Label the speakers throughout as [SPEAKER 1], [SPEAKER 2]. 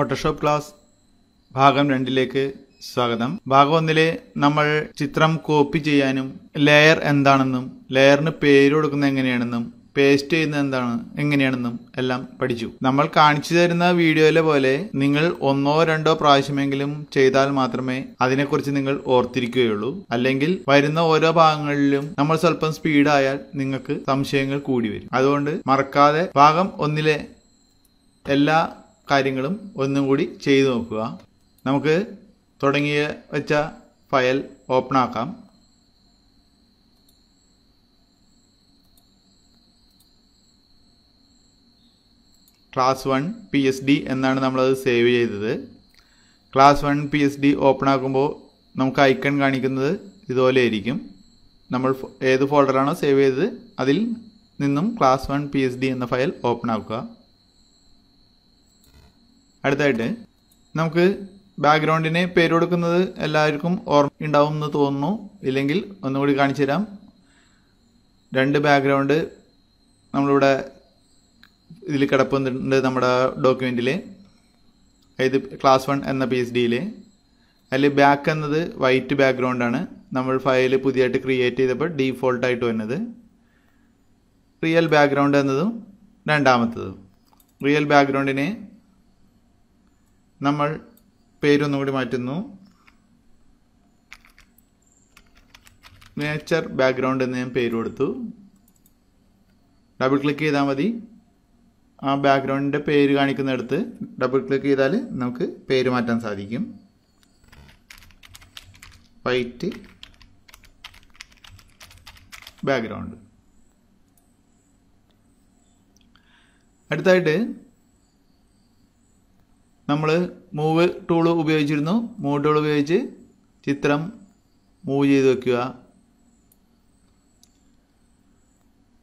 [SPEAKER 1] Photoshop class ഭാഗം രണ്ടിലേക്ക് സ്വാഗതം. ഭാഗം ഒന്നിലെ നമ്മൾ ചിത്രം കോപ്പി ചെയ്യാനും ലെയർ എന്താണെന്നും ലെയറിന് പേര് കൊടുക്കുന്നത് എങ്ങനെയാണെന്നും പേസ്റ്റ് ചെയ്യുന്നത് എന്താണ് എങ്ങനെയാണെന്നും എല്ലാം പഠിച്ചു. നമ്മൾ കാണിച്ചു തരുന്ന വീഡിയോയിലെ പോലെ നിങ്ങൾ ഒന്നോ രണ്ടോ പ്രാവശ്യമെങ്കിലും ചെയ്താൽ മാത്രമേ അതിനെക്കുറിച്ച് നിങ്ങൾ ഓർത്തിരിക്കുകയുള്ളൂ. അല്ലെങ്കിൽ വരുന്ന ഓരോ ഭാഗങ്ങളിലും നമ്മൾ സ്വല്പം സ്പീഡായാൽ നിങ്ങൾക്ക് സംശയങ്ങൾ കൂടി വരും. അതുകൊണ്ട് മറക്കാതെ ഭാഗം ഒന്നിലെ എല്ലാ കാര്യങ്ങളും ഒന്നും കൂടി ചെയ്തു നോക്കുക. നമുക്ക് തുടങ്ങിയ വെച്ച ഫയൽ ഓപ്പൺ ആക്കാം. Class one P S D എന്നാണ് നമ്മളത് സേവ് ചെയ്തത്. Class one P S D open ആക്കുമ്പോൾ നമുക്ക് ഐക്കൺ കാണിക്കുന്നത് ഇതുപോലെ ആയിരിക്കും. നമ്മൾ ഏത് ഫോൾഡറാണോ സേവ് ചെയ്തത് അതിൽ നിന്നും class one P S D എന്ന ഫയൽ ഓപ്പൺ ആക്കുക. അടുത്തായിട്ട് നമുക്ക് ബാക്ക്ഗ്രൗണ്ടിന് പേര് കൊടുക്കുന്നത് എല്ലാവർക്കും ഓർമ്മ ഉണ്ടാവും എന്ന് തോന്നുന്നു. ഇല്ലെങ്കിൽ ഒന്നുകൂടി കാണിച്ചു തരാം. രണ്ട് ബാക്ക്ഗ്രൗണ്ട് നമ്മളിവിടെ ഇതിൽ കിടപ്പുന്നുണ്ട് നമ്മുടെ ഡോക്യുമെന്റിൽ അതായത് ക്ലാസ് വൺ എന്ന പി എച്ച് ഡിയിൽ അതിൽ ബാക്ക് എന്നത് വൈറ്റ് ബാക്ക്ഗ്രൗണ്ടാണ്. നമ്മൾ ഫയൽ പുതിയതായിട്ട് ക്രിയേറ്റ് ചെയ്തപ്പോൾ ഡീഫോൾട്ടായിട്ട് വരുന്നത് റിയൽ ബാക്ക്ഗ്രൗണ്ട് എന്നതും രണ്ടാമത്തതും. റിയൽ ബാക്ക്ഗ്രൗണ്ടിനെ നമ്മൾ പേരൊന്നും കൂടി മാറ്റുന്നു. നേച്ചർ ബാക്ക്ഗ്രൗണ്ട് എന്ന് ഞാൻ പേര് കൊടുത്തു. ഡബിൾ ക്ലിക്ക് ചെയ്താൽ മതി. ആ ബാക്ക്ഗ്രൗണ്ടിന്റെ പേര് കാണിക്കുന്നിടത്ത് ഡബിൾ ക്ലിക്ക് ചെയ്താൽ നമുക്ക് പേര് മാറ്റാൻ സാധിക്കും. വൈറ്റ് ബാക്ക്ഗ്രൗണ്ട് അടുത്തായിട്ട് നമ്മൾ മൂവ് ടൂൾ ഉപയോഗിച്ചിരുന്നു. മൂവ് ടൂൾ ഉപയോഗിച്ച് ചിത്രം മൂവ് ചെയ്ത് വെക്കുക.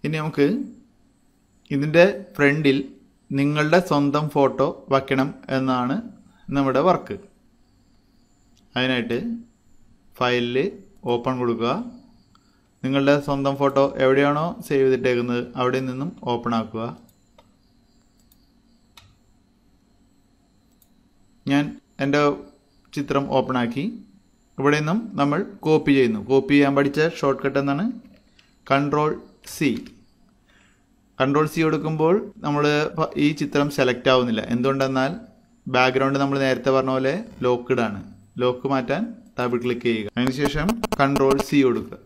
[SPEAKER 1] ഇനി നമുക്ക് ഇതിന്റെ ഫ്രണ്ടിൽ നിങ്ങളുടെ സ്വന്തം ഫോട്ടോ വയ്ക്കണം എന്നാണ് നമ്മുടെ വർക്ക്. അതിനായിട്ട് ഫയലിൽ ഓപ്പൺ കൊടുക്കുക. നിങ്ങളുടെ സ്വന്തം ഫോട്ടോ എവിടെയാണോ സേവ് ചെയ്തിട്ടേക്കുന്നത് അവിടെ നിന്നും ഓപ്പൺ ആക്കുക. ഞാൻ എന്റെ ചിത്രം ഓപ്പൺ ആക്കി ഇവിടെ നിന്നും നമ്മൾ കോപ്പി ചെയ്യുന്നു. കോപ്പി ചെയ്യാൻ പഠിച്ച ഷോർട്ട് കട്ട് എന്നാണ് കൺട്രോൾ സി കൺട്രോൾ സി കൊടുക്കുമ്പോൾ നമ്മൾ ഈ ചിത്രം സെലക്ട് ആവുന്നില്ല. എന്തുകൊണ്ടെന്നാൽ ബാക്ക്ഗ്രൗണ്ട് നമ്മൾ നേരത്തെ പറഞ്ഞ പോലെ ലോക്ക്ഡ് ആണ്. ലോക്ക് മാറ്റാൻ ഡബിൾ ക്ലിക്ക് ചെയ്യുക. അതിനുശേഷം കൺട്രോൾ സി കൊടുക്കുക.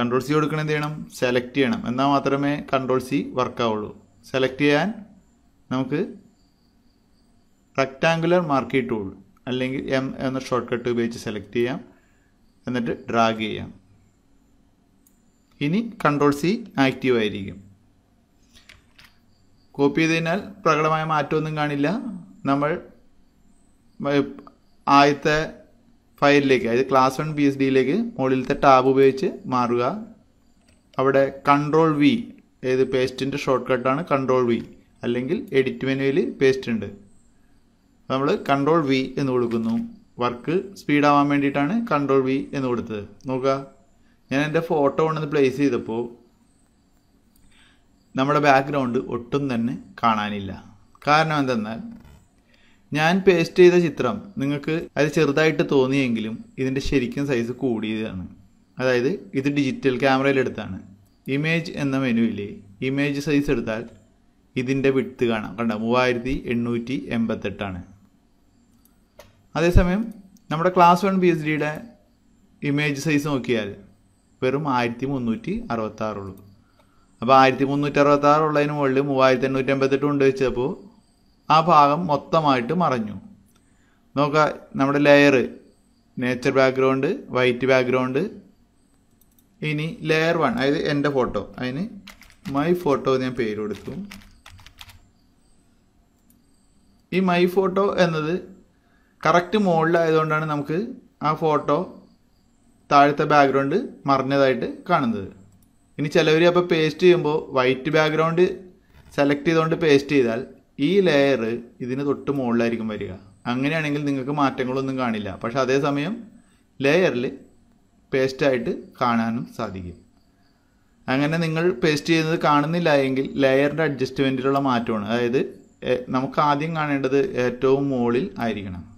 [SPEAKER 1] കൺട്രോൾ സി കൊടുക്കണം എന്ത് ചെയ്യണം? സെലക്ട് ചെയ്യണം. എന്നാൽ മാത്രമേ കൺട്രോൾ സി വർക്ക് ആവുള്ളൂ. സെലക്ട് ചെയ്യാൻ നമുക്ക് റെക്റ്റാങ്കുലർ മാർക്കി ടൂൾ അല്ലെങ്കിൽ എം എന്ന ഷോർട്ട് കട്ട് ഉപയോഗിച്ച് സെലക്ട് ചെയ്യാം. എന്നിട്ട് ഡ്രാഗ് ചെയ്യാം. ഇനി കൺട്രോൾ സി ആക്റ്റീവ് ആയിരിക്കും. കോപ്പി ചെയ്തതിനാൽ പ്രകടമായ മാറ്റമൊന്നും കാണില്ല. നമ്മൾ ആദ്യത്തെ ഫയലിലേക്ക് അതായത് ക്ലാസ് വൺ പി എസ് ഡിയിലേക്ക് മുകളിലത്തെ ടാബ് ഉപയോഗിച്ച് മാറുക. അവിടെ കൺട്രോൾ വി ഏത് പേസ്റ്റിന്റെ ഷോർട്ട് കട്ടാണ് കൺട്രോൾ വി അല്ലെങ്കിൽ എഡിറ്റ് മെനുവിൽ പേസ്റ്റ് ഉണ്ട്. നമ്മൾ കൺട്രോൾ വി എന്ന് കൊടുക്കുന്നു. വർക്ക് സ്പീഡ് ആവാൻ വേണ്ടിയിട്ടാണ് കൺട്രോൾ വി എന്ന് കൊടുത്തത്. നോക്കുക ഞാൻ എന്റെ ഫോട്ടോ കൊണ്ടൊന്ന് പ്ലേസ് ചെയ്തപ്പോൾ നമ്മുടെ ബാക്ക്ഗ്രൗണ്ട് ഒട്ടും തന്നെ കാണാനില്ല. കാരണം എന്തെന്നാൽ ഞാൻ പേസ്റ്റ് ചെയ്ത ചിത്രം നിങ്ങൾക്ക് അത് ചെറുതായിട്ട് തോന്നിയെങ്കിലും ഇതിന്റെ ശരിക്കും സൈസ് കൂടിയതാണ്. അതായത് ഇത് ഡിജിറ്റൽ ക്യാമറയിലെടുത്താണ് ഇമേജ് എന്ന മെനുവിൽ ഇമേജ് സൈസ് എടുത്താൽ ഇതിന്റെ വിട്ത് കാണാം. കണ്ട? മൂവായിരത്തി എണ്ണൂറ്റി എൺപത്തെട്ടാണ് അതേസമയം നമ്മുടെ ക്ലാസ് വൺ പി എച്ച് ഡിയുടെ ഇമേജ് സൈസ് നോക്കിയാൽ വെറും ആയിരത്തി മുന്നൂറ്റി അറുപത്താറുള്ളൂ. അപ്പോൾ ആയിരത്തി മുന്നൂറ്റി അറുപത്താറ് ഉള്ളതിന് മുകളിൽ മൂവായിരത്തി എണ്ണൂറ്റി എൺപത്തെട്ട് കൊണ്ട് വെച്ചപ്പോൾ ആ ഭാഗം മൊത്തമായിട്ട് മറഞ്ഞു. നോക്കുക നമ്മുടെ layer nature background white background ഇനി ലെയർ വൺ അതായത് എന്റെ ഫോട്ടോ അതിന് മൈ ഫോട്ടോ ഞാൻ പേര് കൊടുത്തു. ഈ മൈ ഫോട്ടോ എന്നത് കറക്റ്റ് മുകളിലായതുകൊണ്ടാണ് നമുക്ക് ആ ഫോട്ടോ താഴത്തെ ബാക്ക്ഗ്രൗണ്ട് മറിഞ്ഞതായിട്ട് കാണുന്നത്. ഇനി ചിലവർ അപ്പോൾ പേസ്റ്റ് ചെയ്യുമ്പോൾ വൈറ്റ് ബാക്ക്ഗ്രൗണ്ട് സെലക്ട് ചെയ്തുകൊണ്ട് പേസ്റ്റ് ചെയ്താൽ ഈ ലെയർ ഇതിന് തൊട്ട് മുകളിലായിരിക്കും വരിക. അങ്ങനെയാണെങ്കിൽ നിങ്ങൾക്ക് മാറ്റങ്ങളൊന്നും കാണില്ല. പക്ഷെ അതേസമയം ലെയറിൽ പേസ്റ്റായിട്ട് കാണാനും സാധിക്കും. അങ്ങനെ നിങ്ങൾ പേസ്റ്റ് ചെയ്യുന്നത് കാണുന്നില്ല എങ്കിൽ ലെയറിന്റെ അഡ്ജസ്റ്റ്മെന്റിലുള്ള മാറ്റമാണ്. അതായത് നമുക്ക് ആദ്യം കാണേണ്ടത് ഏറ്റവും മുകളിൽ ആയിരിക്കണം.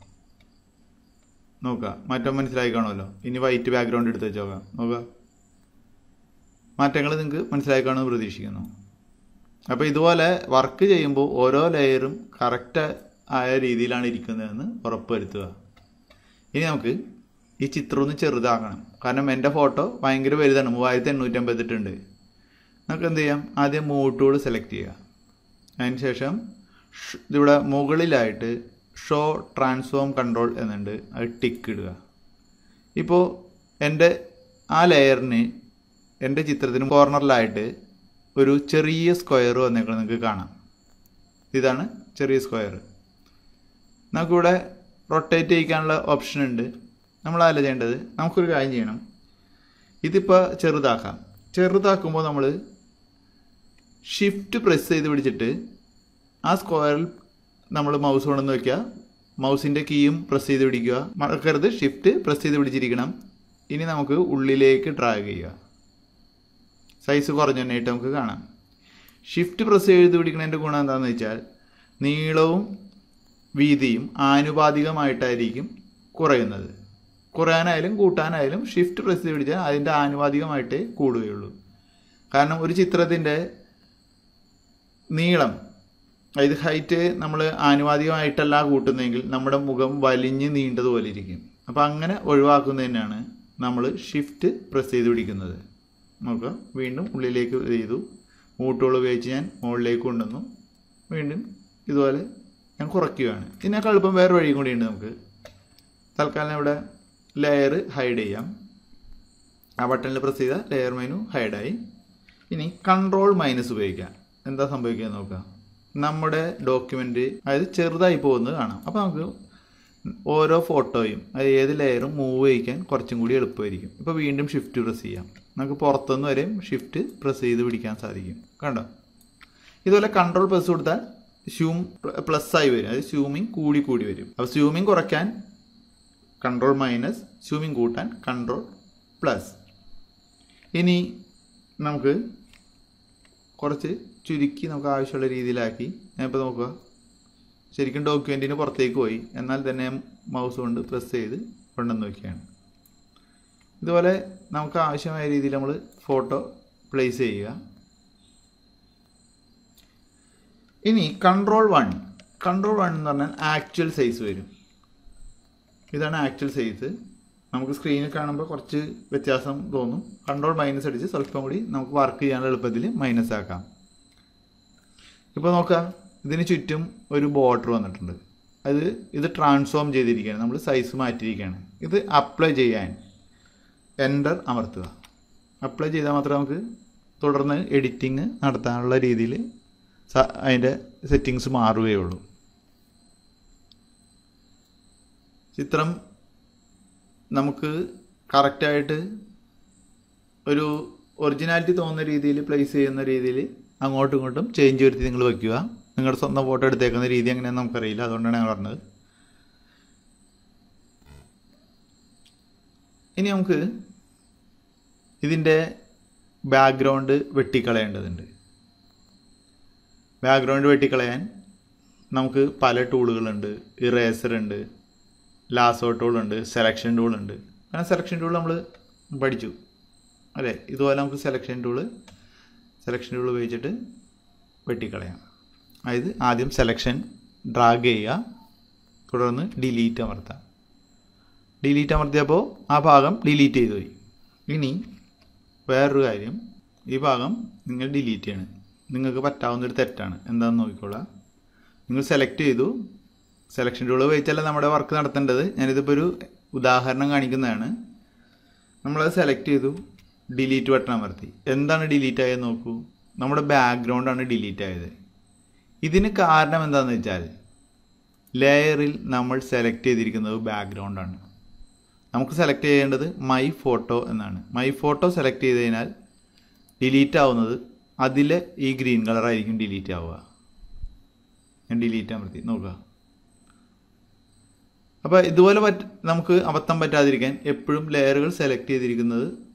[SPEAKER 1] നോക്കുക മാറ്റം മനസ്സിലായി കാണുമല്ലോ. ഇനി വൈറ്റ് ബാക്ക്ഗ്രൗണ്ട് എടുത്ത് വെച്ചോ നോക്കുക മാറ്റങ്ങൾ നിങ്ങൾക്ക് മനസ്സിലായി കാണുമെന്ന് പ്രതീക്ഷിക്കുന്നു. അപ്പോൾ ഇതുപോലെ വർക്ക് ചെയ്യുമ്പോൾ ഓരോ ലെയറും കറക്റ്റ് ആയ രീതിയിലാണ് ഇരിക്കുന്നതെന്ന് ഉറപ്പുവരുത്തുക. ഇനി നമുക്ക് ഈ ചിത്രം ഒന്ന് ചെറുതാക്കണം. കാരണം എന്റെ ഫോട്ടോ ഭയങ്കര വലുതാണ്. മൂവായിരത്തി എണ്ണൂറ്റി അമ്പത്തെട്ടുണ്ട് നമുക്ക് എന്ത് ചെയ്യാം? ആദ്യം മൂവ് ടൂൾ സെലക്ട് ചെയ്യുക. അതിന് ശേഷം ഇവിടെ മുകളിലായിട്ട് ഷോ ട്രാൻസ്ഫോം കൺട്രോൾ എന്നുണ്ട്. അത് ടിക്ക് ഇടുക. ഇപ്പോൾ എന്റെ ആ ലെയറിന് എന്റെ ചിത്രത്തിന് കോർണറിലായിട്ട് ഒരു ചെറിയ സ്ക്വയർ വന്നേക്കണം നിങ്ങൾക്ക് കാണാം. ഇതാണ് ചെറിയ സ്ക്വയർ നമുക്കിവിടെ റൊട്ടേറ്റ് ചെയ്യിക്കാനുള്ള ഓപ്ഷൻ ഉണ്ട്. നമ്മൾ നമ്മളല്ല ചെയ്യേണ്ടത് നമുക്കൊരു കാര്യം ചെയ്യണം. ഇതിപ്പോൾ ചെറുതാക്കാം. ചെറുതാക്കുമ്പോൾ നമ്മൾ ഷിഫ്റ്റ് പ്രസ് ചെയ്ത് പിടിച്ചിട്ട് ആ സ്ക്വയറിൽ നമ്മൾ മൗസ് കൊണ്ടുവന്ന് വെക്കുക. മൗസിന്റെ കീയും പ്രസ് ചെയ്ത് പിടിക്കുക. മറക്കരുത് ഷിഫ്റ്റ് പ്രസ് ചെയ്ത് പിടിച്ചിരിക്കണം. ഇനി നമുക്ക് ഉള്ളിലേക്ക് ഡ്രാഗ് ചെയ്യുക. സൈസ് കുറഞ്ഞു തന്നെയായിട്ട് നമുക്ക് കാണാം. ഷിഫ്റ്റ് പ്രസ് ചെയ്ത് പിടിക്കുന്നതിന്റെ ഗുണം എന്താണെന്ന് വെച്ചാൽ നീളവും വീതിയും ആനുപാതികമായിട്ടായിരിക്കും കുറയുന്നത്. കുറയാനായാലും കൂട്ടാനായാലും ഷിഫ്റ്റ് പ്രസ് ചെയ്ത് പിടിച്ചാൽ അതിന്റെ ആനുപാതികമായിട്ടേ കൂടുകയുള്ളൂ. കാരണം ഒരു ചിത്രത്തിന്റെ നീളം അതായത് ഹൈറ്റ് നമ്മൾ ആനുപാതികമായിട്ടല്ല കൂട്ടുന്നതെങ്കിൽ നമ്മുടെ മുഖം വലിഞ്ഞ് നീണ്ടതുപോലെ ഇരിക്കും. അപ്പോൾ അങ്ങനെ ഒഴിവാക്കുന്നതിനാണ് നമ്മൾ ഷിഫ്റ്റ് പ്രസ് ചെയ്ത് പിടിക്കുന്നത്. നോക്കുക വീണ്ടും ഉള്ളിലേക്ക് ചെയ്തു. മൂട്ടുകൾ ഉപയോഗിച്ച് ഞാൻ മുകളിലേക്ക് കൊണ്ടുവന്നു. വീണ്ടും ഇതുപോലെ ഞാൻ കുറയ്ക്കുകയാണ്. ഇതിനേക്കാൾ എളുപ്പം വേറെ വഴിയും കൂടിയുണ്ട് നമുക്ക്. തൽക്കാലം ഇവിടെ ലെയർ ഹൈഡ് ചെയ്യാം. ആ ബട്ടണിൽ പ്രസ് ചെയ്താൽ ലെയർ മെനു ഹൈഡായി ഇനി കൺട്രോൾ മൈനസ് ഉപയോഗിക്കാം. എന്താ സംഭവിക്കുക നോക്കാം. നമ്മുടെ ഡോക്യുമെന്റ് അതായത് ചെറുതായി പോകുന്നത് കാണാം. അപ്പോൾ നമുക്ക് ഓരോ ഫോട്ടോയും അത് ഏത് ലെയറും മൂവ് ചെയ്യിക്കാൻ കുറച്ചും കൂടി എളുപ്പമായിരിക്കും. ഇപ്പോൾ വീണ്ടും ഷിഫ്റ്റ് പ്രസ് ചെയ്യാം. നമുക്ക് പുറത്തുനിന്ന് വരെയും ഷിഫ്റ്റ് പ്രസ് ചെയ്ത് പിടിക്കാൻ സാധിക്കും. കണ്ടോ? ഇതുപോലെ കൺട്രോൾ പ്രസ് കൊടുത്താൽ സ്യൂം പ്ലസ് ആയി വരും. അതായത് സ്യൂമിങ് കൂടി കൂടി വരും. അപ്പോൾ സ്യൂമിങ് കുറയ്ക്കാൻ കൺട്രോൾ മൈനസ് സ്യൂമിങ് കൂട്ടാൻ കൺട്രോൾ പ്ലസ് ഇനി നമുക്ക് കുറച്ച് ചുരുക്കി നമുക്ക് ആവശ്യമുള്ള രീതിയിലാക്കി. ഞാനിപ്പോൾ നോക്കുക. ശരിക്കും ഡോക്യുമെന്റിന് പുറത്തേക്ക് പോയി. എന്നാൽ തന്നെ മൗസ് കൊണ്ട് പ്രസ് ചെയ്ത് കൊണ്ടുവന്ന് വയ്ക്കുകയാണ് ഇതുപോലെ നമുക്ക് ആവശ്യമായ രീതിയിൽ നമ്മൾ ഫോട്ടോ പ്ലേസ് ചെയ്യുക. ഇനി കൺട്രോൾ വൺ കൺട്രോൾ വൺ എന്ന് പറഞ്ഞാൽ ആക്ച്വൽ സൈസ് വരും. ഇതാണ് ആക്ച്വൽ സൈസ് നമുക്ക് സ്ക്രീനിൽ കാണുമ്പോൾ കുറച്ച് വ്യത്യാസം തോന്നും. കൺട്രോൾ മൈനസ് അടിച്ച് സ്വല്പം കൂടി നമുക്ക് വർക്ക് ചെയ്യാനുള്ള എളുപ്പത്തിൽ മൈനസ് ആക്കാം. ഇപ്പോൾ നോക്കുക ഇതിന് ചുറ്റും ഒരു ബോർഡർ വന്നിട്ടുണ്ട്. അത് ഇത് ട്രാൻസ്ഫോം ചെയ്തിരിക്കുകയാണ്. നമ്മൾ സൈസ് മാറ്റിയിരിക്കുകയാണ്. ഇത് അപ്ലൈ ചെയ്യാൻ എന്റർ അമർത്തുക. അപ്ലൈ ചെയ്താൽ മാത്രമേ നമുക്ക് തുടർന്ന് എഡിറ്റിംഗ് നടത്താനുള്ള രീതിയിൽ അതിന്റെ സെറ്റിങ്സ് മാറുകയുള്ളൂ. ചിത്രം നമുക്ക് കറക്റ്റായിട്ട് ഒരു ഒറിജിനാലിറ്റി തോന്നുന്ന രീതിയിൽ പ്ലേസ് ചെയ്യുന്ന രീതിയിൽ അങ്ങോട്ടും ഇങ്ങോട്ടും ചേഞ്ച് വരുത്തി നിങ്ങൾ വയ്ക്കുക നിങ്ങളുടെ സ്വന്തം ഫോട്ടോ എടുത്തേക്കുന്ന രീതി എങ്ങനെയാണെന്ന് നമുക്കറിയില്ല. അതുകൊണ്ടാണ് ഞാൻ പറഞ്ഞത്. ഇനി നമുക്ക് ഇതിന്റെ ബാക്ക്ഗ്രൗണ്ട് വെട്ടിക്കളയേണ്ടതുണ്ട്. ബാക്ക്ഗ്രൗണ്ട് വെട്ടിക്കളയാൻ നമുക്ക് പല ടൂളുകളുണ്ട് ഇറേസർ ഉണ്ട് ലാസോ ടൂളുണ്ട് സെലക്ഷൻ ടൂളുണ്ട് അങ്ങനെ സെലക്ഷൻ ടൂൾ നമ്മൾ പഠിച്ചു. അല്ലേ? ഇതുപോലെ നമുക്ക് സെലക്ഷൻ ടൂൾ സെലക്ഷൻ ടൂൾ ഉപയോഗിച്ചിട്ട് വെട്ടിക്കളയാം. അതായത് ആദ്യം സെലക്ഷൻ ഡ്രാഗ് ചെയ്യുക തുടർന്ന് ഡിലീറ്റ് അമർത്താം ഡിലീറ്റ് അമർത്തിയപ്പോൾ ആ ഭാഗം ഡിലീറ്റ് ചെയ്തു പോയി. ഇനി വേറൊരു കാര്യം ഈ ഭാഗം നിങ്ങൾ ഡിലീറ്റ് ചെയ്യണം. നിങ്ങൾക്ക് പറ്റാവുന്നൊരു തെറ്റാണ്. എന്താണെന്ന് നോക്കിക്കോളാം. നിങ്ങൾ സെലക്ട് ചെയ്തു. സെലക്ഷൻ ടൂൾ ഉപയോഗിച്ചല്ല നമ്മുടെ വർക്ക് നടത്തേണ്ടത്. ഞാനിതിപ്പോൾ ഒരു ഉദാഹരണം കാണിക്കുന്നതാണ്. നമ്മളത് സെലക്ട് ചെയ്തു. ഡിലീറ്റ് ബട്ടൺ അമർത്തി. എന്താണ് ഡിലീറ്റ് ആയത് നോക്കൂ. നമ്മുടെ ബാക്ക്ഗ്രൗണ്ടാണ് ഡിലീറ്റ് ആയത്. ഇതിന് കാരണം എന്താണെന്ന് വെച്ചാൽ ലെയറിൽ നമ്മൾ സെലക്ട് ചെയ്തിരിക്കുന്നത് ബാക്ക്ഗ്രൗണ്ടാണ് നമുക്ക് സെലക്ട് ചെയ്യേണ്ടത് മൈ ഫോട്ടോ എന്നാണ്. മൈ ഫോട്ടോ സെലക്ട് ചെയ്ത് കഴിഞ്ഞാൽ ഡിലീറ്റ് ആവുന്നത് അതിലെ ഈ ഗ്രീൻ കളറായിരിക്കും ഡിലീറ്റ് ആവുക. ഞാൻ ഡിലീറ്റ് അമർത്തി. നോക്കുക. അപ്പോൾ ഇതുപോലെ പറ്റ നമുക്ക് അബദ്ധം പറ്റാതിരിക്കാൻ എപ്പോഴും ലെയറുകൾ സെലക്ട് ചെയ്തിരിക്കുന്നത്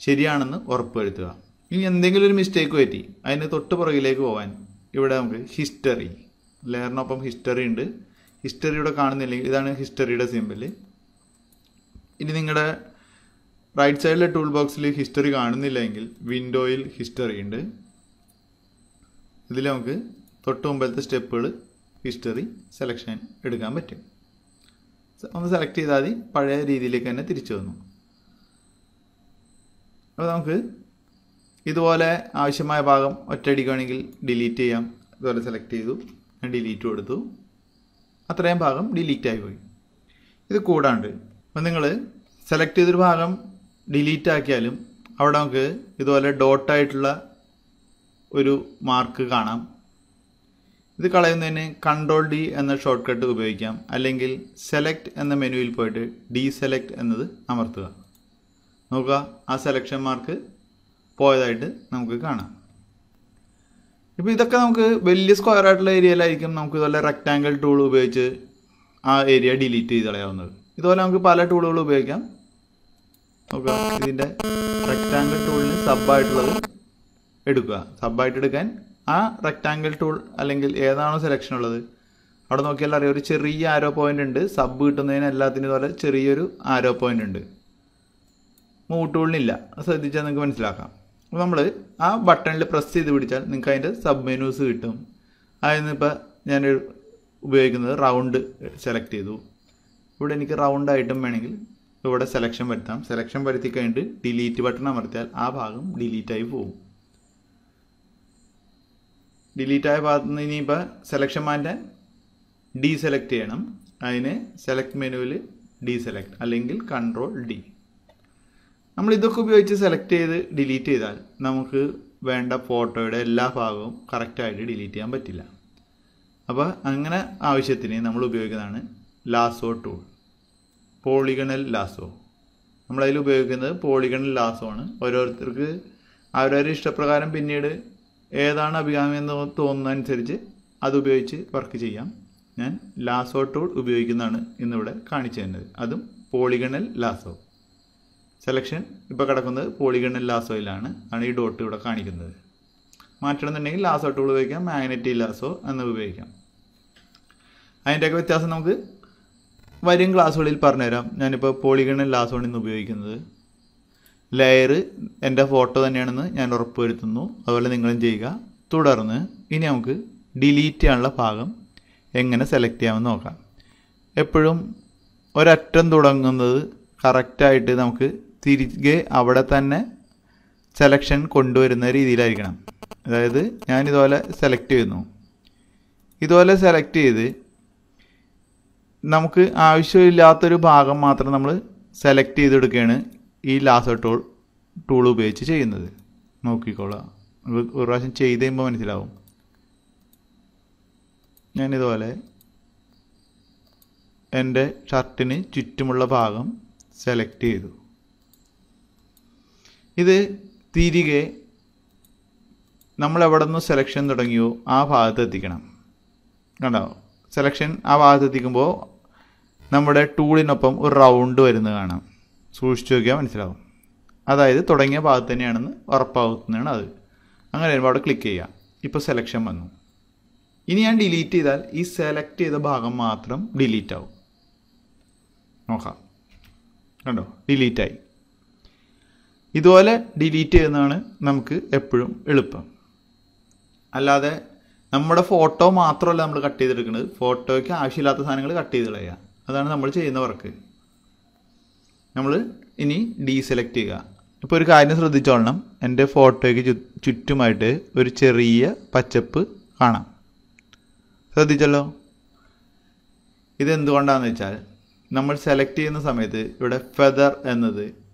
[SPEAKER 1] ശരിയാണെന്ന് ഉറപ്പുവരുത്തുക. ഇനി എന്തെങ്കിലും ഒരു മിസ്റ്റേക്ക് പറ്റി അതിന് തൊട്ട് പുറകിലേക്ക് പോകാൻ ഇവിടെ നമുക്ക് ഹിസ്റ്ററി ലെയറിനൊപ്പം ഹിസ്റ്ററി ഉണ്ട്. ഹിസ്റ്ററി ഇവിടെ കാണുന്നില്ലെങ്കിൽ ഇതാണ് ഹിസ്റ്ററിയുടെ സിമ്പിൾ ഇനി നിങ്ങളുടെ റൈറ്റ് സൈഡിലെ ടൂൾ ബോക്സിൽ ഹിസ്റ്ററി കാണുന്നില്ലെങ്കിൽ വിൻഡോയിൽ ഹിസ്റ്ററി ഉണ്ട്. ഇതിൽ നമുക്ക് തൊട്ട് മുമ്പത്തെ സ്റ്റെപ്പുകൾ ഹിസ്റ്ററി സെലക്ഷൻ എടുക്കാൻ പറ്റും. ഒന്ന് സെലക്ട് ചെയ്താൽ മതി. പഴയ രീതിയിലേക്ക് തന്നെ തിരിച്ചു വന്നു. അപ്പോൾ നമുക്ക് ഇതുപോലെ ആവശ്യമായ ഭാഗം ഒറ്റയടിക്ക് വേണമെങ്കിൽ ഡിലീറ്റ് ചെയ്യാം. ഇതുപോലെ സെലക്ട് ചെയ്തു. ഞാൻ ഡിലീറ്റ് കൊടുത്തു. അത്രയും ഭാഗം ഡിലീറ്റ് ആയി പോയി. ഇത് കൂടാണ്ട് അപ്പം നിങ്ങൾ സെലക്ട് ചെയ്തൊരു ഭാഗം ഡിലീറ്റ് ആക്കിയാലും അവിടെ നമുക്ക് ഇതുപോലെ ഡോട്ടായിട്ടുള്ള ഒരു മാർക്ക് കാണാം. ഇത് കളയുന്നതിന് കൺട്രോൾ ഡി എന്ന ഷോർട്ട് കട്ട് ഉപയോഗിക്കാം. അല്ലെങ്കിൽ സെലക്ട് എന്ന മെനുവിൽ പോയിട്ട് ഡി സെലക്ട് എന്നത് അമർത്തുക. നോക്കുക. ആ സെലക്ഷൻ മാർക്ക് പോയതായിട്ട് നമുക്ക് കാണാം. ഇപ്പോൾ ഇതൊക്കെ നമുക്ക് വലിയ സ്ക്വയർ ആയിട്ടുള്ള ഏരിയയിലായിരിക്കും നമുക്ക് ഇതുപോലെ റെക്റ്റാങ്കിൾ ടൂൾ ഉപയോഗിച്ച് ആ ഏരിയ ഡിലീറ്റ് ചെയ്ത് കളയാവുന്നത്. ഇതുപോലെ നമുക്ക് പല ടൂളുകൾ ഉപയോഗിക്കാം. നോക്കുക. ഇതിന്റെ റെക്റ്റാങ്കിൾ ടൂളിന് സബായിട്ടുള്ളത് എടുക്കുക. സബായിട്ട് എടുക്കാൻ ആ റെക്റ്റാങ്കിൾ ടൂൾ അല്ലെങ്കിൽ ഏതാണോ സെലക്ഷൻ ഉള്ളത്. അവിടെ നോക്കിയാൽ അറിയാം ഒരു ചെറിയ ആരോ പോയിന്റ് ഉണ്ട്. സബ് കിട്ടുന്നതിന് എല്ലാത്തിനും ഇതുപോലെ ചെറിയൊരു ആരോ പോയിന്റ് ഉണ്ട്. മൂവ് ടൂളിനില്ല ശ്രദ്ധിച്ചാൽ നിങ്ങൾക്ക് മനസ്സിലാക്കാം. അപ്പോൾ നമ്മൾ ആ ബട്ടണിൽ പ്രസ് ചെയ്ത് പിടിച്ചാൽ നിങ്ങൾക്ക് അതിന്റെ സബ് മെനൂസ് കിട്ടും. അതിൽ ഇപ്പോൾ ഞാൻ ഉപയോഗിക്കുന്നത് റൗണ്ട് സെലക്ട് ചെയ്തു. ഇവിടെ എനിക്ക് റൗണ്ട് ആയിട്ടും വേണമെങ്കിൽ ഇവിടെ സെലക്ഷൻ വരുത്താം. സെലക്ഷൻ വരുത്തി കഴിഞ്ഞിട്ട് ഡിലീറ്റ് ബട്ടൺ അമർത്തിയാൽ ആ ഭാഗം ഡിലീറ്റായി പോകും. ഡിലീറ്റായ ഭാഗത്ത് നിന്ന് ഇനിയിപ്പോൾ സെലക്ഷൻ മാറ്റാൻ ഡി സെലക്ട് ചെയ്യണം. അതിനെ സെലക്ട് മെനുവിൽ ഡി സെലക്ട് അല്ലെങ്കിൽ കൺട്രോൾ ഡി നമ്മൾ ഇതൊക്കെ ഉപയോഗിച്ച് സെലക്ട് ചെയ്ത് ഡിലീറ്റ് ചെയ്താൽ നമുക്ക് വേണ്ട ഫോട്ടോയുടെ എല്ലാ ഭാഗവും കറക്റ്റായിട്ട് ഡിലീറ്റ് ചെയ്യാൻ പറ്റില്ല. അപ്പോൾ അങ്ങനെ ആവശ്യത്തിന് നമ്മൾ ഉപയോഗിക്കുന്നതാണ് ലാസോ ടൂൾ പോളിഗണൽ ലാസോ നമ്മളതിൽ ഉപയോഗിക്കുന്നത് പോളിഗണൽ ലാസോ ആണ്. ഓരോരുത്തർക്ക് അവരവരുടെ ഇഷ്ടപ്രകാരം പിന്നീട് ഏതാണ് അഭികാമ്യം എന്ന് തോന്നുന്നതനുസരിച്ച് അതുപയോഗിച്ച് വർക്ക് ചെയ്യാം. ഞാൻ ലാസോ ടൂൾ ഉപയോഗിക്കുന്നതാണ് ഇന്നിവിടെ കാണിച്ചു തന്നത് അതും പോളിഗണൽ ലാസോ സെലക്ഷൻ ഇപ്പോൾ കിടക്കുന്നത് പോളിഗണൽ ലാസോയിലാണ് ആണ് ഈ ഡോട്ട് ഇവിടെ കാണിക്കുന്നത്. മാറ്റണമെന്നുണ്ടെങ്കിൽ ലാസോ ടൂൾ ഉപയോഗിക്കാം മാഗ്നറ്റിക് ലാസോ എന്ന് ഉപയോഗിക്കാം. അതിന്റെയൊക്കെ വ്യത്യാസം നമുക്ക് വരും ക്ലാസ്സുകളിൽ പറഞ്ഞുതരാം. ഞാനിപ്പോൾ പോളിഗണൽ ലാസോണ് ഇന്ന് ഉപയോഗിക്കുന്നത്. ലെയർ എന്റെ ഫോട്ടോ തന്നെയാണെന്ന് ഞാൻ ഉറപ്പുവരുത്തുന്നു. അതുപോലെ നിങ്ങളും ചെയ്യുക. തുടർന്ന് ഇനി നമുക്ക് ഡിലീറ്റ് ചെയ്യാനുള്ള ഭാഗം എങ്ങനെ സെലക്ട് ചെയ്യാമെന്ന് നോക്കാം. എപ്പോഴും ഒരറ്റം തുടങ്ങുന്നത് കറക്റ്റായിട്ട് നമുക്ക് തിരികെ അവിടെ തന്നെ സെലക്ഷൻ കൊണ്ടുവരുന്ന രീതിയിലായിരിക്കണം. അതായത് ഞാൻ ഇതുപോലെ സെലക്ട് ചെയ്യുന്നു. ഇതുപോലെ സെലക്ട് ചെയ്ത് നമുക്ക് ആവശ്യമില്ലാത്തൊരു ഭാഗം മാത്രം നമ്മൾ സെലക്ട് ചെയ്തെടുക്കുകയാണ് ഈ ലാസോ ടൂൾ ടൂൾ ഉപയോഗിച്ച് ചെയ്യുന്നത്. നോക്കിക്കോളാം. ഒരു പ്രാവശ്യം ചെയ്ത് കഴിയുമ്പോൾ മനസ്സിലാവും. ഞാനിതുപോലെ എന്റെ ഷർട്ടിന് ചുറ്റുമുള്ള ഭാഗം സെലക്ട് ചെയ്തു. ഇത് തിരികെ നമ്മൾ എവിടെ നിന്ന് സെലക്ഷൻ തുടങ്ങിയോ ആ ഭാഗത്ത് എത്തിക്കണം. കണ്ടോ? സെലക്ഷൻ ആ ഭാഗത്ത് എത്തിക്കുമ്പോൾ നമ്മുടെ ടൂളിനൊപ്പം ഒരു റൗണ്ട് വരുന്നത് കാണാം. സൂക്ഷിച്ചു നോക്കിയാൽ മനസ്സിലാവും. അതായത് തുടങ്ങിയ ഭാഗത്ത് തന്നെയാണെന്ന് ഉറപ്പാകുന്നതാണ് അത്. അങ്ങനെ വരുമ്പോൾ അവിടെ ക്ലിക്ക് ചെയ്യുക ഇപ്പോൾ സെലക്ഷൻ വന്നു. ഇനി ഞാൻ ഡിലീറ്റ് ചെയ്താൽ ഈ സെലക്ട് ചെയ്ത ഭാഗം മാത്രം ഡിലീറ്റ് ആവും. നോക്കാം. കണ്ടോ? ഡിലീറ്റ് ആയി. ഇതുപോലെ ഡിലീറ്റ് ചെയ്യുന്നതാണ് നമുക്ക് എപ്പോഴും എളുപ്പം. അല്ലാതെ നമ്മുടെ ഫോട്ടോ മാത്രമല്ല നമ്മൾ കട്ട് ചെയ്തെടുക്കുന്നത്. ഫോട്ടോയ്ക്ക് ആവശ്യമില്ലാത്ത സാധനങ്ങൾ കട്ട് ചെയ്ത് കളയുക. അതാണ് നമ്മൾ ചെയ്യുന്ന വർക്ക് നമ്മൾ ഇനി ഡീസെലക്ട് ചെയ്യുക. ഇപ്പോൾ ഒരു കാര്യം ശ്രദ്ധിച്ചോളണം. എന്റെ ഫോട്ടോയ്ക്ക് ചുറ്റുമായിട്ട് ഒരു ചെറിയ പച്ചപ്പ് കാണാം. ശ്രദ്ധിച്ചല്ലോ? ഇതെന്തുകൊണ്ടാണെന്ന് വെച്ചാൽ നമ്മൾ സെലക്ട് ചെയ്യുന്ന സമയത്ത് ഇവിടെ ഫെദർ എന്നത്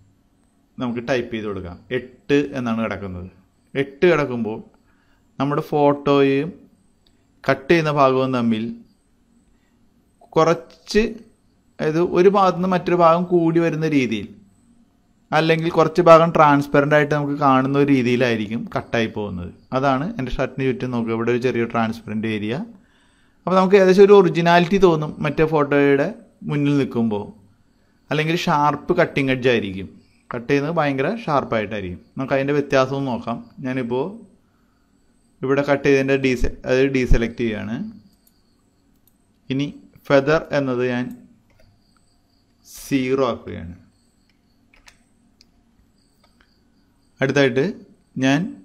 [SPEAKER 1] നമുക്ക് ടൈപ്പ് ചെയ്ത് കൊടുക്കാം. എട്ട് എന്നാണ് കിടക്കുന്നത്. എട്ട് കിടക്കുമ്പോൾ നമ്മുടെ ഫോട്ടോയും കട്ട് ചെയ്യുന്ന ഭാഗവും തമ്മിൽ കുറച്ച് അതായത് ഒരു ഭാഗത്തു നിന്ന് മറ്റൊരു ഭാഗം കൂടി വരുന്ന രീതിയിൽ അല്ലെങ്കിൽ കുറച്ച് ഭാഗം ട്രാൻസ്പെറന്റ് ആയിട്ട് നമുക്ക് കാണുന്ന ഒരു രീതിയിലായിരിക്കും കട്ടായി പോകുന്നത്. അതാണ് എന്റെ ഷർട്ടിന് ചുറ്റും നോക്കുക ഇവിടെ ഒരു ചെറിയ ട്രാൻസ്പെറന്റ് ഏരിയ അപ്പോൾ നമുക്ക് ഏകദേശം ഒരു ഒറിജിനാലിറ്റി തോന്നും മറ്റേ ഫോട്ടോയുടെ മുന്നിൽ നിൽക്കുമ്പോൾ. അല്ലെങ്കിൽ ഷാർപ്പ് കട്ടിങ് എഡ്ജ് ആയിരിക്കും. കട്ട് ചെയ്യുന്നത് ഭയങ്കര ഷാർപ്പായിട്ടായിരിക്കും. നമുക്ക് അതിന്റെ വ്യത്യാസവും നോക്കാം. ഞാനിപ്പോൾ ഇവിടെ കട്ട് ചെയ്തതിന്റെ ഡീസെ അത് ഡീസെലക്ട് ചെയ്യാണ്. ഇനി ഫെദർ എന്നത് ഞാൻ സീറോ ആക്കുകയാണ്. അടുത്തായിട്ട് ഞാൻ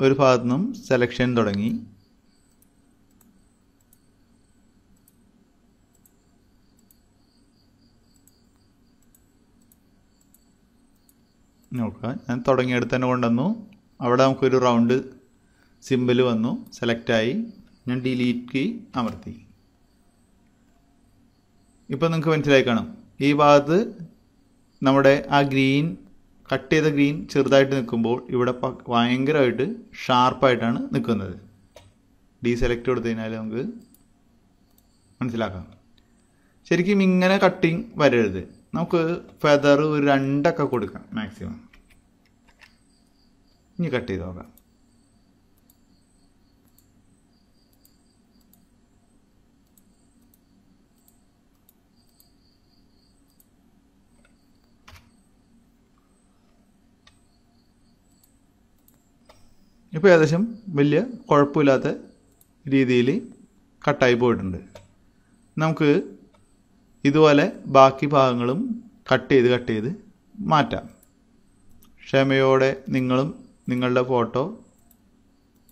[SPEAKER 1] ഒരു ഭാഗത്തു നിന്നും സെലക്ഷൻ തുടങ്ങി. നോക്കുക. ഞാൻ തുടങ്ങിയെടുത്ത് തന്നെ കൊണ്ടുവന്നു. അവിടെ നമുക്കൊരു റൗണ്ട് സിമ്പിൾ വന്നു. സെലക്റ്റായി ഞാൻ ഡിലീറ്റ് കീ അമർത്തി. ഇപ്പോൾ നിങ്ങൾക്ക് മനസ്സിലായി കാണും. ഈ ഭാഗത്ത് നമ്മുടെ ആ ഗ്രീൻ കട്ട് ചെയ്ത ഗ്രീൻ ചെറുതായിട്ട് നിൽക്കുമ്പോൾ ഇവിടെ ഭയങ്കരമായിട്ട് ഷാർപ്പായിട്ടാണ് നിൽക്കുന്നത്. ഡീസെലക്ട് കൊടുത്തു കഴിഞ്ഞാൽ നമുക്ക് മനസ്സിലാക്കാം. ശരിക്കും ഇങ്ങനെ കട്ടിങ് വരരുത്. നമുക്ക് ഫെദർ ഒരു രണ്ടൊക്കെ കൊടുക്കാം മാക്സിമം ഇനി കട്ട് ചെയ്ത് നോക്കാം. ഇപ്പോൾ ഏകദേശം വലിയ കുഴപ്പമില്ലാത്ത രീതിയിൽ കട്ടായി പോയിട്ടുണ്ട്. നമുക്ക് ഇതുപോലെ ബാക്കി ഭാഗങ്ങളും കട്ട് ചെയ്ത് കട്ട് ചെയ്ത് മാറ്റാം. ക്ഷമയോടെ നിങ്ങളും നിങ്ങളുടെ ഫോട്ടോ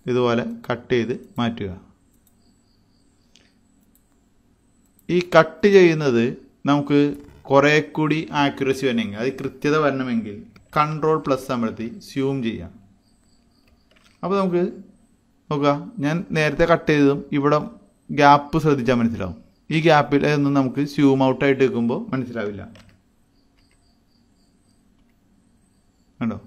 [SPEAKER 1] ഇതുപോലെ കട്ട് ചെയ്ത് മാറ്റുക. ഈ കട്ട് ചെയ്യുന്നത് നമുക്ക് കുറേ കൂടി ആക്യുറസി വരണമെങ്കിൽ അത് കൃത്യത വരണമെങ്കിൽ കൺട്രോൾ പ്ലസ് അമർത്തി സ്യൂം ചെയ്യാം. അപ്പോൾ നമുക്ക് നോക്കുക ഞാൻ നേരത്തെ കട്ട് ചെയ്തതും ഇവിടെ ഗ്യാപ്പ് ശ്രദ്ധിച്ചാൽ മനസ്സിലാവും. ഈ ഗ്യാപ്പിൽ ഒന്നും നമുക്ക് സ്യൂം ഔട്ടായിട്ട് വെക്കുമ്പോൾ മനസ്സിലാവില്ല. കണ്ടോ?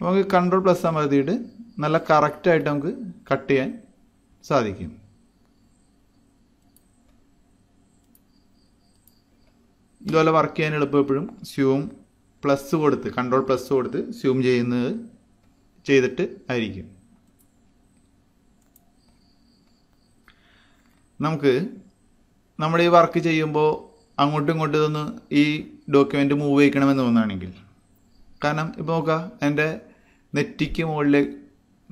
[SPEAKER 1] നമുക്ക് കൺട്രോൾ പ്ലസ് അമർത്തിയിട്ട് നല്ല കറക്റ്റായിട്ട് നമുക്ക് കട്ട് ചെയ്യാൻ സാധിക്കും. ഇതുപോലെ വർക്ക് ചെയ്യാൻ എളുപ്പം എപ്പോഴും സ്യൂം പ്ലസ് കൊടുത്ത് കൺട്രോൾ പ്ലസ് കൊടുത്ത് സ്യൂം ചെയ്യുന്നത് ചെയ്തിട്ട് ആയിരിക്കും. നമുക്ക് നമ്മൾ ഈ വർക്ക് ചെയ്യുമ്പോൾ അങ്ങോട്ടും ഇങ്ങോട്ടും ഇതൊന്ന് ഈ ഡോക്യുമെന്റ് മൂവ് ചെയ്യിക്കണമെന്ന് തോന്നുകയാണെങ്കിൽ. കാരണം ഇപ്പോൾ നോക്കുക എന്റെ നെറ്റിക്ക് മുകളിൽ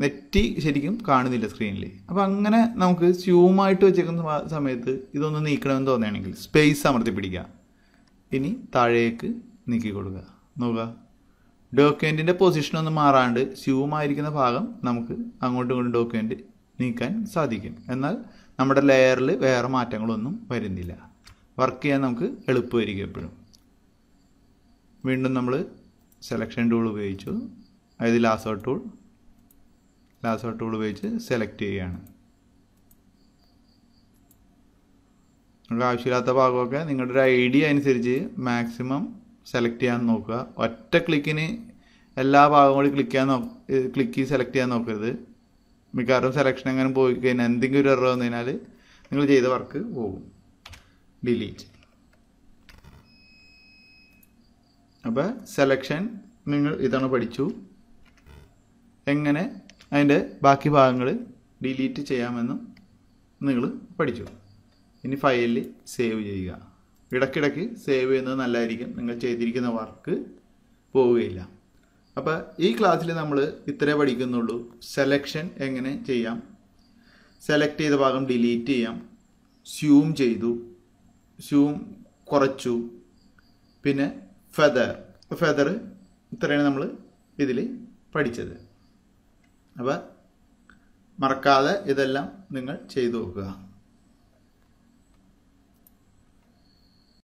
[SPEAKER 1] നെറ്റി ശരിക്കും കാണുന്നില്ല സ്ക്രീനിൽ അപ്പോൾ അങ്ങനെ നമുക്ക് സ്യൂമായിട്ട് വെച്ചേക്കുന്ന സമയത്ത് ഇതൊന്ന് നീക്കണമെന്ന് തോന്നുകയാണെങ്കിൽ സ്പേസ് അമർത്തി പിടിക്കുക. ഇനി താഴേക്ക് നീക്കി കൊടുക്കുക. നോക്കുക. ഡോക്യുമെന്റിന്റെ പൊസിഷനൊന്നും മാറാണ്ട് സ്യൂമായിരിക്കുന്ന ഭാഗം നമുക്ക് അങ്ങോട്ടും ഇങ്ങോട്ടും ഡോക്യുമെന്റ് നീക്കാൻ സാധിക്കും. എന്നാൽ നമ്മുടെ ലെയറിൽ വേറെ മാറ്റങ്ങളൊന്നും വരുന്നില്ല. വർക്ക് ചെയ്യാൻ നമുക്ക് എളുപ്പമായിരിക്കും എപ്പോഴും. വീണ്ടും നമ്മൾ സെലക്ഷൻ ടൂൾ ഉപയോഗിച്ചു. അതായത് ലാസോ ടൂൾ ലാസോ ടൂൾ ഉപയോഗിച്ച് സെലക്ട് ചെയ്യുകയാണ്. നിങ്ങൾക്ക് ആവശ്യമില്ലാത്ത ഭാഗമൊക്കെ നിങ്ങളുടെ ഒരു ഐഡിയ അനുസരിച്ച് മാക്സിമം സെലക്ട് ചെയ്യാൻ നോക്കുക. ഒറ്റ ക്ലിക്കിന് എല്ലാ ഭാഗവും കൂടി ക്ലിക്ക് ചെയ്യാൻ നോ ക്ലിക്ക് സെലക്ട് ചെയ്യാൻ നോക്കരുത്. മിക്കവാറും സെലക്ഷൻ എങ്ങനെ പോയി കഴിഞ്ഞാൽ എന്തെങ്കിലും ഒരു എറർ വന്നു കഴിഞ്ഞാൽ നിങ്ങൾ ചെയ്ത വർക്ക് പോകും. ഡിലീറ്റ് അപ്പോൾ സെലക്ഷൻ നിങ്ങൾ ഇതാണ് പഠിച്ചു. എങ്ങനെ അതിന്റെ ബാക്കി ഭാഗങ്ങൾ ഡിലീറ്റ് ചെയ്യാമെന്നും നിങ്ങൾ പഠിച്ചു. ഇനി ഫയലിൽ സേവ് ചെയ്യുക. ഇടയ്ക്കിടയ്ക്ക് സേവ് ചെയ്യുന്നത് നല്ലതായിരിക്കും. നിങ്ങൾ ചെയ്തിരിക്കുന്ന വർക്ക് പോവുകയില്ല. അപ്പോൾ ഈ ക്ലാസ്സിൽ നമ്മൾ ഇത്രേ പഠിക്കുന്നുള്ളൂ. സെലക്ഷൻ എങ്ങനെ ചെയ്യാം? സെലക്ട് ചെയ്ത ഭാഗം ഡിലീറ്റ് ചെയ്യാം. സ്യൂം ചെയ്തു. സ്യൂം കുറച്ചു. പിന്നെ ഫെദർ ഫെദർ ഇത്രയാണ് നമ്മൾ ഇതിൽ പഠിച്ചത്. അപ്പോൾ മറക്കാതെ ഇതെല്ലാം നിങ്ങൾ ചെയ്തു നോക്കുക.